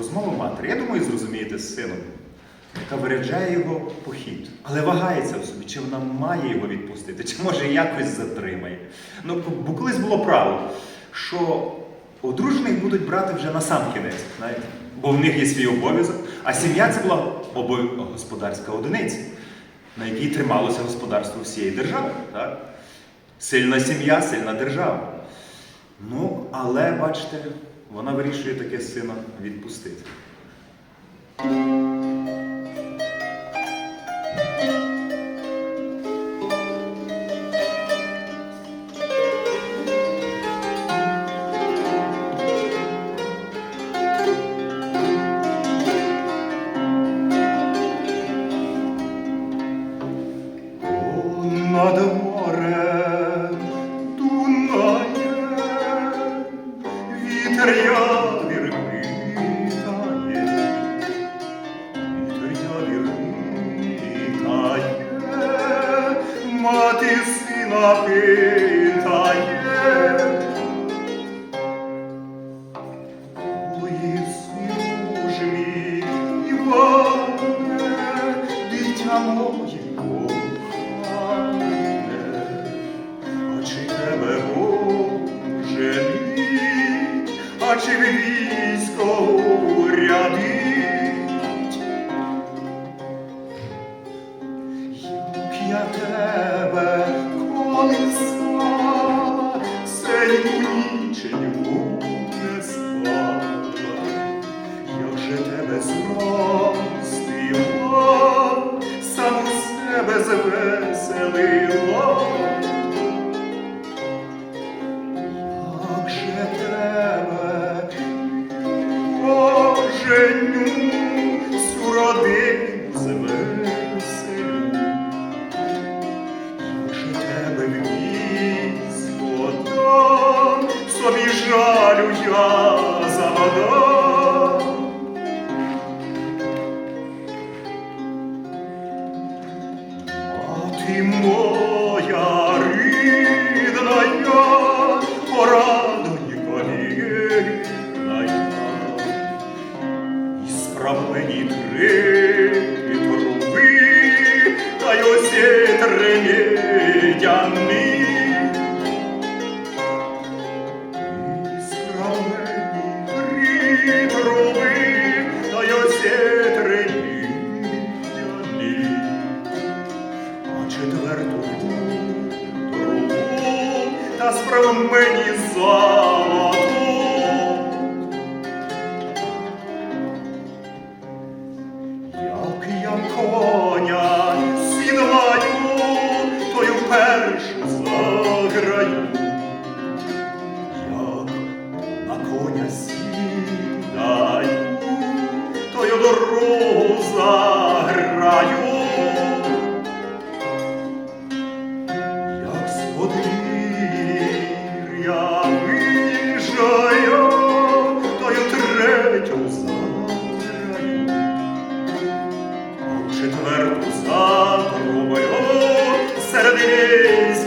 розмову матері, я думаю, зрозумієте з сином, яка виряджає його похід, але вагається в собі, чи вона має його відпустити, чи може якось затримає. Ну, бо колись було правило, що одружених будуть брати вже на сам кінець, знаєте, бо в них є свій обов'язок, а сім'я це була господарська одиниця, на якій трималося господарство всієї держави. Так? Сильна сім'я, сильна держава. Ну, але бачите, вона вирішує таке сина відпустити. Вітер явір вітає, вітер явір вітає, мати сина питає. Ой, сину ж мій, Іване, дитя моє в військо урядить, Як я тебе колисла, синю нічень не спала, як же тебе зростила, Мати моя рідная, порадонька вірная, і справлені три труби, та й осі три та справ мені золоту. Як я коня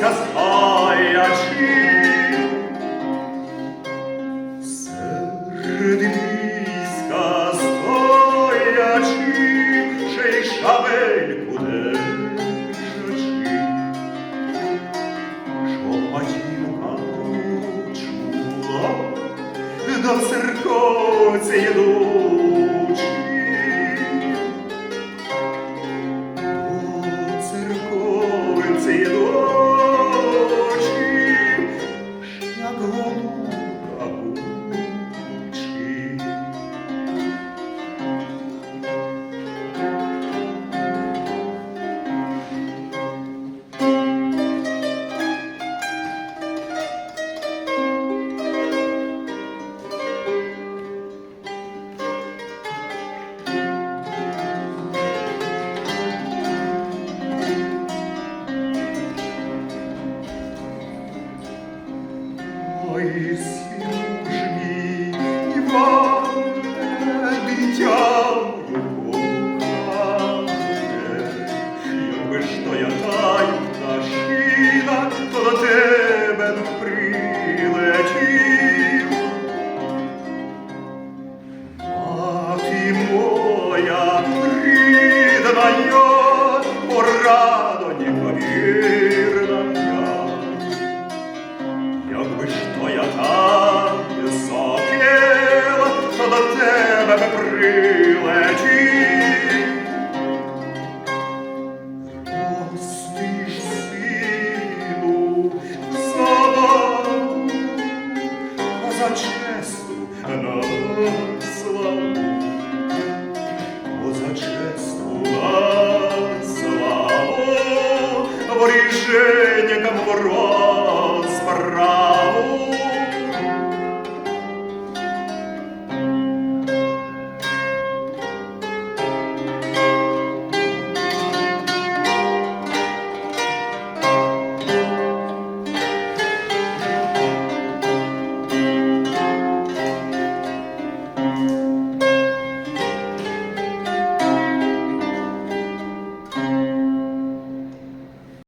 just all тебе прилетів. Прости ж, сину, за нам, за чесну нам.